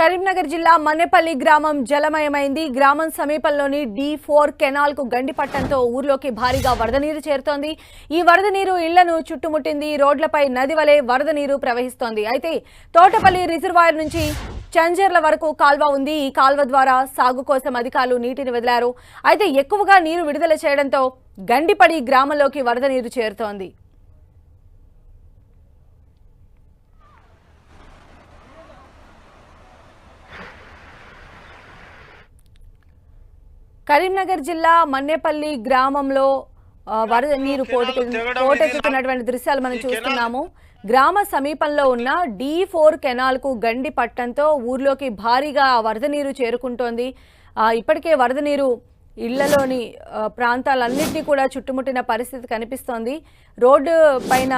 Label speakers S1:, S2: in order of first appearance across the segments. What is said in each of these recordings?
S1: కరీంనగర్ జిల్లా మన్నెపల్లి గ్రామం జలమయమైంది. గ్రామం సమీపంలోని డి ఫోర్ కెనాల్కు గండిపట్టంతో ఊర్లోకి భారీగా వరద నీరు చేరుతోంది. ఈ వరద నీరు ఇళ్ళను చుట్టుముట్టింది. రోడ్లపై నది వలె వరద నీరు ప్రవహిస్తోంది. అయితే తోటపల్లి రిజర్వాయర్ నుంచి చంజర్ల వరకు కాల్వ ఉంది. ఈ కాల్వ ద్వారా సాగు కోసం అధికారులు నీటిని వదిలారు. అయితే ఎక్కువగా నీరు విడుదల చేయడంతో గండిపడి గ్రామంలోకి వరద నీరు చేరుతోంది. కరీంనగర్ జిల్లా మన్నేపల్లి గ్రామంలో వరద నీరు పోటెత్తు పోటెత్తుతున్నటువంటి దృశ్యాలు మనం చూస్తున్నాము. గ్రామ సమీపంలో ఉన్న డి ఫోర్ కెనాల్కు గండి పట్టంతో ఊర్లోకి భారీగా వరద నీరు చేరుకుంటోంది. ఇప్పటికే వరద నీరు ఇళ్ళలోని ప్రాంతాలన్నింటినీ కూడా చుట్టుముట్టిన పరిస్థితి కనిపిస్తోంది. రోడ్డు పైన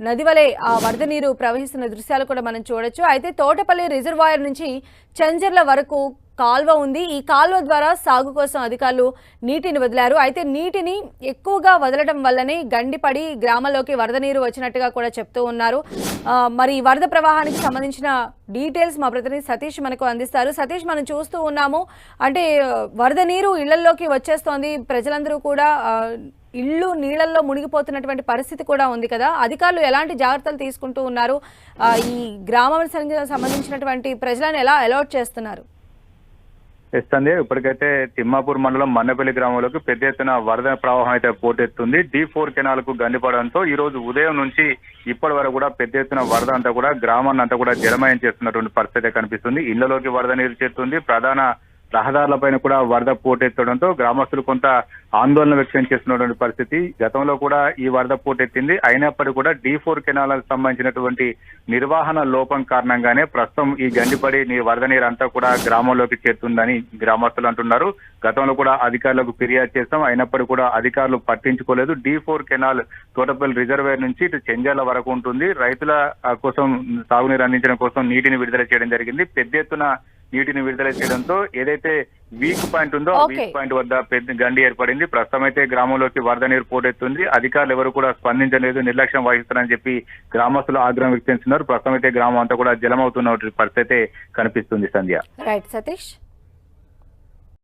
S1: నది వలె ఆ వరద నీరు ప్రవహిస్తున్న దృశ్యాలు కూడా మనం చూడొచ్చు. అయితే తోటపల్లి రిజర్వాయర్ నుంచి చంజర్ల వరకు కాల్వ ఉంది. ఈ కాల్వ ద్వారా సాగు కోసం అధికారులు నీటిని వదిలారు. అయితే నీటిని ఎక్కువగా వదలడం వల్లనే గండిపడి గ్రామంలోకి వరద నీరు వచ్చినట్టుగా కూడా చెప్తూ ఉన్నారు. మరి వరద ప్రవాహానికి సంబంధించిన డీటెయిల్స్ మా ప్రతినిధి సతీష్ మనకు అందిస్తారు. సతీష్ మనం చూస్తూ ఉన్నాము. అంటే వరద నీరు ఇళ్ళలోకి వచ్చేస్తోంది. ప్రజలందరూ కూడా ఇళ్ళు నీళ్ళల్లో మునిగిపోతున్నటువంటి పరిస్థితి కూడా ఉంది కదా. అధికారులు ఎలాంటి జాగ్రత్తలు తీసుకుంటూ ఉన్నారు? ఈ గ్రామానికి సంబంధించినటువంటి ప్రజలను ఎలా అలౌట్ చేస్తున్నారు?
S2: ఇస్తుంది. ఇప్పటికైతే తిమ్మాపూర్ మండలం మన్నపల్లి గ్రామంలోకి పెద్ద ఎత్తున వరద ప్రవాహం అయితే పోటెత్తుంది. డి ఫోర్ కెనాల్కు గండిపడంతో ఈ రోజు ఉదయం నుంచి ఇప్పటి వరకు కూడా పెద్ద ఎత్తున వరద అంతా కూడా గ్రామాన్ని అంతా కూడా జలమయం చేస్తున్నటువంటి పరిస్థితి కనిపిస్తుంది. ఇళ్ళలోకి వరద నీరు చేరుతుంది. ప్రధాన రహదారులపైన కూడా వరద పోటెత్తడంతో గ్రామస్తులు కొంత ఆందోళన వ్యక్తం చేస్తున్నటువంటి పరిస్థితి. గతంలో కూడా ఈ వరద పోటెత్తింది. అయినప్పటికీ కూడా డి ఫోర్ కెనాలకు సంబంధించినటువంటి నిర్వహణ లోపం కారణంగానే ప్రస్తుతం ఈ గండిపడి నీ వరద నీరు అంతా కూడా గ్రామంలోకి చేరుతుందని గ్రామస్తులు అంటున్నారు. గతంలో కూడా అధికారులకు ఫిర్యాదు చేస్తాం అయినప్పటికీ కూడా అధికారులు పట్టించుకోలేదు. D four canal Thotapalli reservoir నుంచి ఇటు చెంజాల వరకు ఉంటుంది. రైతుల కోసం సాగునీరు అందించడం కోసం నీటిని విడుదల చేయడం జరిగింది. పెద్ద ఎత్తున నీటిని విడుదల చేయడంతో ఏదైతే వీక్ పాయింట్ ఉందో ఆ. వీక్ పాయింట్ వద్ద పెద్ద గండి ఏర్పడింది. ప్రస్తుతం అయితే గ్రామంలోకి వరద నీరు పోటెత్తుంది. అధికారులు ఎవరు కూడా స్పందించలేదు నిర్లక్ష్యం వహిస్తున్నారని చెప్పి గ్రామస్తులు ఆగ్రహం వ్యక్తం చేస్తున్నారు. ప్రస్తుతం అయితే గ్రామం అంతా కూడా జలమవుతున్న పరిస్థితి కనిపిస్తుంది సంధ్య.
S1: రైట్ సతీష్